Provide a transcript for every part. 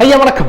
അയ്യ വണക്കം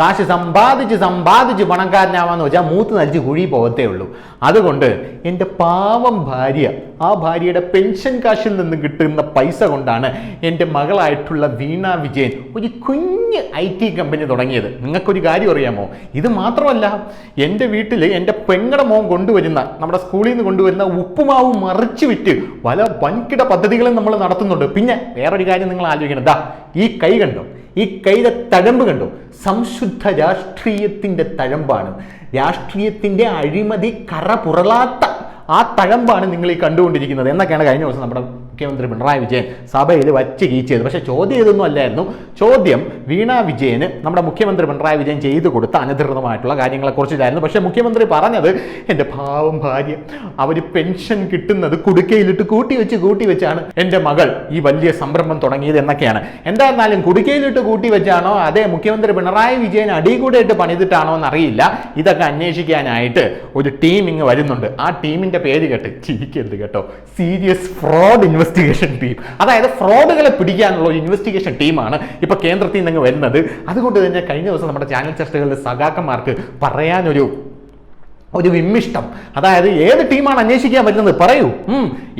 കാശ് സമ്പാദിച്ച് സമ്പാദിച്ച് പണക്കാരനാവാന്ന് വെച്ചാൽ മൂത്ത് നലിച്ച് കുഴി പോകത്തേ ഉള്ളൂ. അതുകൊണ്ട് എന്റെ പാവം ഭാര്യ ആ ഭാര്യയുടെ പെൻഷൻ കാശിൽ നിന്ന് കിട്ടുന്ന പൈസ കൊണ്ടാണ് എന്റെ മകളായിട്ടുള്ള വീണ വിജയൻ ഒരു കുഞ്ഞ് ഐ ടി കമ്പനി തുടങ്ങിയത്. നിങ്ങൾക്കൊരു കാര്യം അറിയാമോ? ഇത് മാത്രമല്ല എന്റെ വീട്ടിൽ എന്റെ പെങ്ങടെ മോൻ കൊണ്ടുവരുന്ന നമ്മുടെ സ്കൂളിൽ നിന്ന് കൊണ്ടുവരുന്ന ഉപ്പുമാവ് മറിച്ച് വിറ്റ് പല വൻകിട പദ്ധതികളും നമ്മൾ നടത്തുന്നുണ്ട്. പിന്നെ വേറൊരു കാര്യം നിങ്ങൾ ആലോചിക്കണം. ദാ ഈ കൈ കണ്ടോ? ഈ കൈയുടെ തഴമ്പ് കണ്ടോ? സംശുദ്ധ രാഷ്ട്രീയത്തിന്റെ തഴമ്പാണ്. രാഷ്ട്രീയത്തിന്റെ അഴിമതി കറ പുറളാത്ത ആ തഴമ്പാണ് നിങ്ങൾ ഈ കണ്ടുകൊണ്ടിരിക്കുന്നത്. എന്നൊക്കെയാണ് കഴിഞ്ഞ ദിവസം നമ്മുടെ മുഖ്യമന്ത്രി പിണറായി വിജയൻ സഭയിൽ വച്ച് കീച്ചത് പക്ഷേ ചോദ്യം ഇതൊന്നും അല്ലായിരുന്നു. ചോദ്യം വീണ വിജയന് നമ്മുടെ മുഖ്യമന്ത്രി പിണറായി വിജയൻ ചെയ്തു കൊടുത്ത അനധികൃതമായിട്ടുള്ള കാര്യങ്ങളെക്കുറിച്ചിട്ടായിരുന്നു. പക്ഷേ മുഖ്യമന്ത്രി പറഞ്ഞത് എന്റെ പാവം ഭാര്യ അവർ പെൻഷൻ കിട്ടുന്നത് കുടുക്കയിലിട്ട് കൂട്ടി വെച്ച് കൂട്ടി വെച്ചാണ്. എന്റെ മകൾ ഈ വലിയ സംരംഭം തുടങ്ങിയത് എന്നൊക്കെയാണ്. എന്തായിരുന്നാലും കുടുക്കയിലിട്ട് കൂട്ടി വെച്ചാണോ അതേ മുഖ്യമന്ത്രി പിണറായി വിജയൻ അടികൂടെയിട്ട് പണിതിട്ടാണോ എന്നറിയില്ല. ഇതൊക്കെ അന്വേഷിക്കാനായിട്ട് ഒരു ടീം ഇങ്ങ് വരുന്നുണ്ട്. ആ ടീമിന്റെ പേര് കേട്ട് ചിരിക്കരുത് കേട്ടോ. സീരിയസ് ഫ്രോഡ് ഇൻവെസ്റ്റിഗേഷൻ ടീം അതായത് ഫ്രോഡുകളെ പിടിക്കാനുള്ള ഇൻവെസ്റ്റിഗേഷൻ ടീമാണ് ഇപ്പൊ കേന്ദ്രത്തിൽ നിന്ന് വരുന്നത്. അതുകൊണ്ട് തന്നെ കഴിഞ്ഞ ദിവസം നമ്മുടെ ചാനൽ ചർച്ചകളിൽ സഖാക്കന്മാർക്ക് പറയാനൊരു ഒരു വിമ്മിഷ്ടം. അതായത് ഏത് ടീമാണ് അന്വേഷിക്കാൻ പറ്റുന്നത് പറയൂ.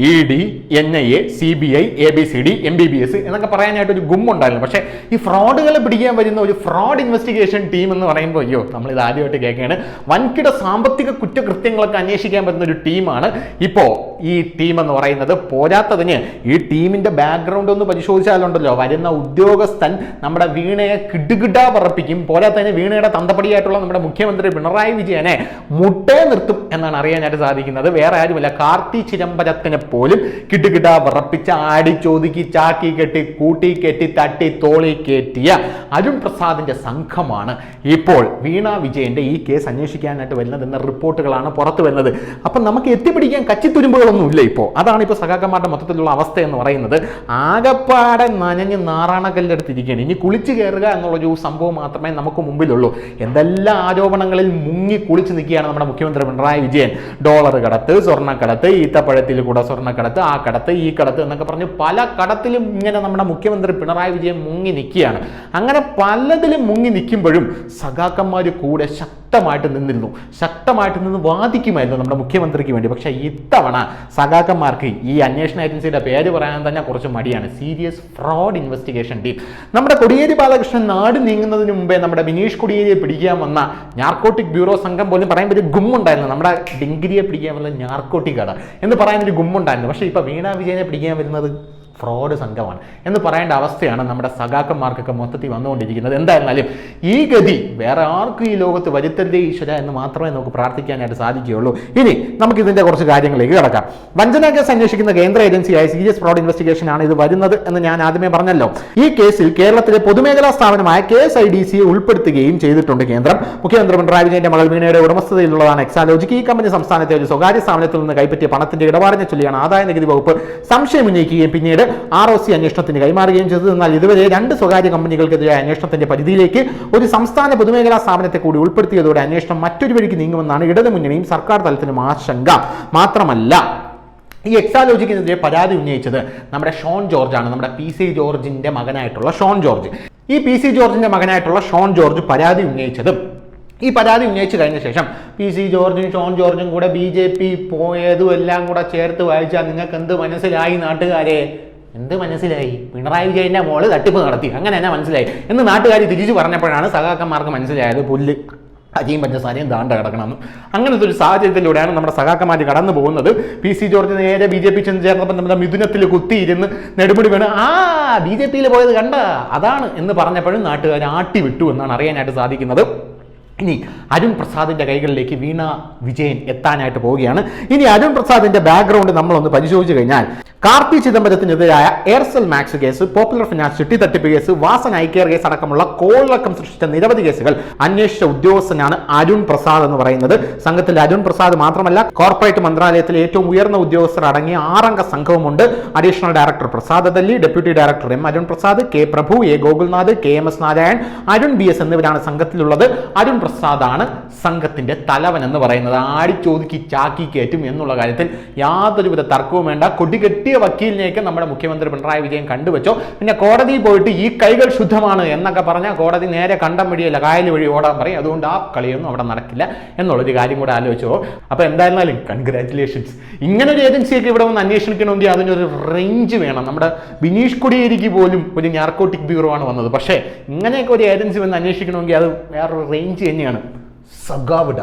E D N I A C B I A B C D M B B S എന്നൊക്കെ പറയാനായിട്ട് ഒരു ഗുമ്മുണ്ടായിരുന്നു പക്ഷേ ഈ ഫ്രോഡുകളെ പിടിക്കാൻ വരുന്ന ഒരു ഫ്രോഡ് ഇൻവെസ്റ്റിഗേഷൻ ടീം എന്ന് പറയുമ്പോൾ അയ്യോ നമ്മൾ ഇത് ആദ്യമായിട്ട് കേൾക്കുകയാണ്. വൻകിട സാമ്പത്തിക കുറ്റകൃത്യങ്ങളൊക്കെ അന്വേഷിക്കാൻ പറ്റുന്ന ഒരു ടീമാണ് ഇപ്പോൾ ഈ ടീം എന്ന് പറയുന്നത് പോരാത്തതിന് ഈ ടീമിന്റെ ബാക്ക്ഗ്രൗണ്ട് ഒന്ന് പരിശോധിച്ചാലുണ്ടല്ലോ. വരുന്ന ഉദ്യോഗസ്ഥൻ നമ്മുടെ വീണയെ കിടുകിടാ പറപ്പിക്കും. പോരാത്തതിന് വീണയുടെ തന്തപ്പടിയായിട്ടുള്ള നമ്മുടെ മുഖ്യമന്ത്രി പിണറായി വിജയനെ മുട്ടേ നിർത്തും എന്നാണ് അറിയാനായിട്ട് സാധിക്കുന്നത്. വേറെ ആരുമില്ല. കാർത്തി ചിദംബരത്തിനെ പോലും കിടുകിടാ വിറപ്പിച്ച് ആടി ചോദിക്കി ചാക്കി കെട്ടി കൂട്ടി കെട്ടി തട്ടി തോളി കയറ്റിയ അരുൺ പ്രസാദിന്റെ സംഘമാണ് ഇപ്പോൾ വീണ വിജയന്റെ ഈ കേസ് അന്വേഷിക്കാനായിട്ട് വരുന്നത് എന്ന റിപ്പോർട്ടുകളാണ് പുറത്തു വരുന്നത്. അപ്പം നമുക്ക് എത്തിപ്പിടിക്കാൻ കച്ചിത്തുരുമ്പുകളൊന്നും ഇല്ല ഇപ്പോൾ അതാണ് ഇപ്പോൾ സഖാക്കന്മാരുടെ മൊത്തത്തിലുള്ള അവസ്ഥ എന്ന് പറയുന്നത്. ആകപ്പാടെ നനഞ്ഞ് നാറാണക്കല്ലെടുത്തിരിക്കുകയാണ് ഇനി കുളിച്ചു കയറുക എന്നുള്ളൊരു സംഭവം മാത്രമേ നമുക്ക് മുമ്പിലുള്ളൂ. എന്തെല്ലാം ആരോപണങ്ങളിൽ മുങ്ങി കുളിച്ച് നിൽക്കുകയാണ് നമ്മുടെ മുഖ്യമന്ത്രി പിണറായി വിജയൻ. ഡോളർ കടത്ത് സ്വർണക്കടത്ത് ഈത്തപ്പഴത്തിൽ കൂടെ സ്വർണക്കടത്ത് ആ കടത്ത് ഈ കടത്ത് എന്നൊക്കെ പറഞ്ഞ് പല കടത്തിലും ഇങ്ങനെ നമ്മുടെ മുഖ്യമന്ത്രി പിണറായി വിജയൻ മുങ്ങി നിൽക്കുകയാണ്. അങ്ങനെ പലതിലും മുങ്ങി നിൽക്കുമ്പോഴും സഖാക്കന്മാർ കൂടെ ശക്തമായിട്ട് നിന്നിരുന്നു. ശക്തമായിട്ട് നിന്ന് വാദിക്കുമായിരുന്നു നമ്മുടെ മുഖ്യമന്ത്രിക്ക് വേണ്ടി. പക്ഷേ ഇത്തവണ സഖാക്കന്മാർക്ക് ഈ അന്വേഷണ ഏജൻസിയുടെ പേര് പറയാൻ തന്നെ കുറച്ച് മടിയാണ്. Serious fraud investigation team. നമ്മുടെ കൊടിയേരി ബാലകൃഷ്ണൻ നാട് നീങ്ങുന്നതിന് മുമ്പേ നമ്മുടെ ബിനീഷ് കൊടിയേരിയെ പിടിക്കാൻ വന്ന നാർക്കോട്ടിക് ബ്യൂറോ സംഘം പോലും പറയാൻ ഒരു ഗുമ്മുണ്ടായിരുന്നു. നമ്മുടെ ഡിംഗിരിയെ പിടിക്കാൻ വന്ന നാർക്കോട്ടിക് കട എന്ന് പറയാൻ ഒരു ഗുമ്മുണ്ടായിരുന്നു. പക്ഷേ ഇപ്പോൾ വീണ വിജയനെ പിടിക്കാൻ വരുന്നത് ഫ്രോഡ് സംഘമാണ് എന്ന് പറയേണ്ട അവസ്ഥയാണ് നമ്മുടെ സഖാക്കന്മാർക്കൊക്കെ മൊത്തത്തിൽ വന്നുകൊണ്ടിരിക്കുന്നത്. എന്തായിരുന്നാലും ഈ ഗതി വേറെ ആർക്കും ഈ ലോകത്ത് വരുത്തരുതേ ഈശ്വര എന്ന് മാത്രമേ നമുക്ക് പ്രാർത്ഥിക്കാനായിട്ട് സാധിക്കുകയുള്ളൂ. ഇനി നമുക്ക് ഇതിന്റെ കുറച്ച് കാര്യങ്ങളിലേക്ക് കിടക്കാം. വഞ്ചന കേസ് അന്വേഷിക്കുന്ന കേന്ദ്ര ഏജൻസിയായ സീരിയസ് ഫ്രോഡ് ഇൻവെസ്റ്റിഗേഷൻ ആണ് ഇത് വരുന്നത് എന്ന് ഞാൻ ആദ്യമേ പറഞ്ഞല്ലോ. ഈ കേസിൽ കേരളത്തിലെ പൊതുമേഖലാ സ്ഥാപനമായ കെ എസ് ഐ ഡി സിയെ ഉൾപ്പെടുത്തുകയും ചെയ്തിട്ടുണ്ട് കേന്ദ്രം. മുഖ്യമന്ത്രി പിണറായി വിജയന്റെ മകൾ വീണയുടെ ഉടമസ്ഥതയിലുള്ളതാണ് എക്സാലോജിക്ക് ഈ കമ്പനി സംസ്ഥാനത്തെ ഒരു സ്വകാര്യ സ്ഥാപനത്തിൽ നിന്ന് കൈപ്പറ്റിയ പണത്തിന്റെ ഇടപാടിനെ ചൊല്ലിയാണ് ആദായ നികുതി വകുപ്പ് സംശയം ഉന്നയിക്കുകയും പിന്നീട് ആർ ഒ സി അന്വേഷണത്തിന് കൈമാറുകയും ചെയ്തത്. എന്നാൽ ഇതുവരെ രണ്ട് സ്വകാര്യ കമ്പനികൾക്കെതിരായ അന്വേഷണത്തിന്റെ പരിധിയിലേക്ക് ഒരു സംസ്ഥാന പൊതുമേഖലാ സ്ഥാപനത്തെ കൂടി ഉൾപ്പെടുത്തിയതോടെ അന്വേഷണം മറ്റൊരു വഴിക്ക് നീങ്ങുമെന്നാണ് ഇടതുമുന്നണിയും സർക്കാർ തലത്തിലും ആശങ്ക. മാത്രമല്ല ഈ എക്സാലോജിക്കിനെതിരെ പരാതി ഉന്നയിച്ചത് നമ്മുടെ ഷോൺ ജോർജ് ആണ് നമ്മുടെ പി സി ജോർജിന്റെ മകനായിട്ടുള്ള ഷോൺ ജോർജ്. ഈ പി സി ജോർജിന്റെ മകനായിട്ടുള്ള ഷോൺ ജോർജ് പരാതി ഉന്നയിച്ചതും ഈ പരാതി ഉന്നയിച്ചു കഴിഞ്ഞ ശേഷം പി സി ജോർജും ഷോൺ ജോർജും കൂടെ ബി ജെ പി പോയതും എല്ലാം കൂടെ ചേർത്ത് വായിച്ചാൽ നിങ്ങൾക്ക് എന്ത് മനസ്സിലായി നാട്ടുകാരെ? എന്ത് മനസ്സിലായി? പിണറായി വിജയന്റെ മോൾ തട്ടിപ്പ് നടത്തി. അങ്ങനെ തന്നെ മനസ്സിലായി? എന്ന് നാട്ടുകാർ തിരിച്ചു പറഞ്ഞപ്പോഴാണ് സഖാക്കന്മാർക്ക് മനസ്സിലായത് പുല്ല് അരിയും പഞ്ചസാരയും ദാണ്ട കിടക്കണമെന്ന്. അങ്ങനത്തെ ഒരു സാഹചര്യത്തിലൂടെയാണ് നമ്മുടെ സഖാക്കന്മാർ കടന്നു പോകുന്നത്. പി സി ജോർജ് നേരെ ബി ജെ പി ചെന്ന് ചേർന്നപ്പോൾ നമ്മുടെ മിഥുനത്തിൽ കുത്തിയിരുന്ന് നെടുമുടി വീണ് ആ ബി ജെ പിയിൽ പോയത് കണ്ട അതാണ് എന്ന് പറഞ്ഞപ്പോഴും നാട്ടുകാർ ആട്ടി വിട്ടു എന്നാണ് അറിയാനായിട്ട് സാധിക്കുന്നത്. ഇനി അരുൺ പ്രസാദിന്റെ കൈകളിലേക്ക് വീണ വിജയൻ എത്താനായിട്ട് പോവുകയാണ്. ഇനി അരുൺ പ്രസാദിന്റെ ബാക്ക്ഗ്രൗണ്ട് നമ്മളൊന്ന് പരിശോധിച്ചു കഴിഞ്ഞാൽ Karthi ചിദംബരത്തിനെതിരായ Aircel Max case Popular Finance ചിട്ടി തട്ടിപ്പ് കേസ് വാസൻ ഐക്കെയർ കേസ് അടക്കമുള്ള കോളക്കം സൃഷ്ടിച്ച നിരവധി കേസുകൾ അന്വേഷിച്ച ഉദ്യോഗസ്ഥനാണ് അരുൺ പ്രസാദ് എന്ന് പറയുന്നത്. സംഘത്തിൽ അരുൺ പ്രസാദ് മാത്രമല്ല കോർപ്പറേറ്റ് മന്ത്രാലയത്തിലെ ഏറ്റവും ഉയർന്ന ഉദ്യോഗസ്ഥർ അടങ്ങിയ ആറംഗ സംഘവുമുണ്ട്. Additional director Prasad Alli deputy director M Arun Prasad K Prabhu A Gokulnath K M S Narayan Arun B S എന്നിവരാണ് സംഘത്തിലുള്ളത്. അരുൺ പ്രസാദ് ആണ് സംഘത്തിന്റെ തലവൻ എന്ന് പറയുന്നത്. ആടി ചോദിക്കി ചാക്കി കയറ്റും എന്നുള്ള കാര്യത്തിൽ യാതൊരുവിധ തർക്കവും വേണ്ട. കൊടികെട്ടി കെട്ടിയ വക്കീലിനെയൊക്കെ നമ്മുടെ മുഖ്യമന്ത്രി പിണറായി വിജയൻ കണ്ടുവച്ചോ? പിന്നെ കോടതിയിൽ പോയിട്ട് ഈ കൈകൾ ശുദ്ധമാണ് എന്നൊക്കെ പറഞ്ഞാൽ കോടതി നേരെ കണ്ടം വഴിയല്ല കായൽ വഴി ഓടാൻ പറയും. അതുകൊണ്ട് ആ കളിയൊന്നും അവിടെ നടക്കില്ല എന്നുള്ളൊരു കാര്യം കൂടെ ആലോചിച്ചോ. അപ്പോൾ എന്തായിരുന്നാലും കൺഗ്രാറ്റുലേഷൻസ് ഇങ്ങനെ ഒരു ഏജൻസിയൊക്കെ ഇവിടെ വന്ന് അന്വേഷിക്കണമെങ്കിൽ അതിനൊരു റേഞ്ച് വേണം. നമ്മുടെ ബിനീഷ് കൊടിയേരിക്ക് പോലും ഒരു നാർക്കോട്ടിക് ബ്യൂറോ ആണ് വന്നത്. പക്ഷേ ഇങ്ങനെയൊക്കെ ഒരു ഏജൻസി വന്ന് അന്വേഷിക്കണമെങ്കിൽ അത് വേറൊരു റേഞ്ച് തന്നെയാണ്. സഗാവിട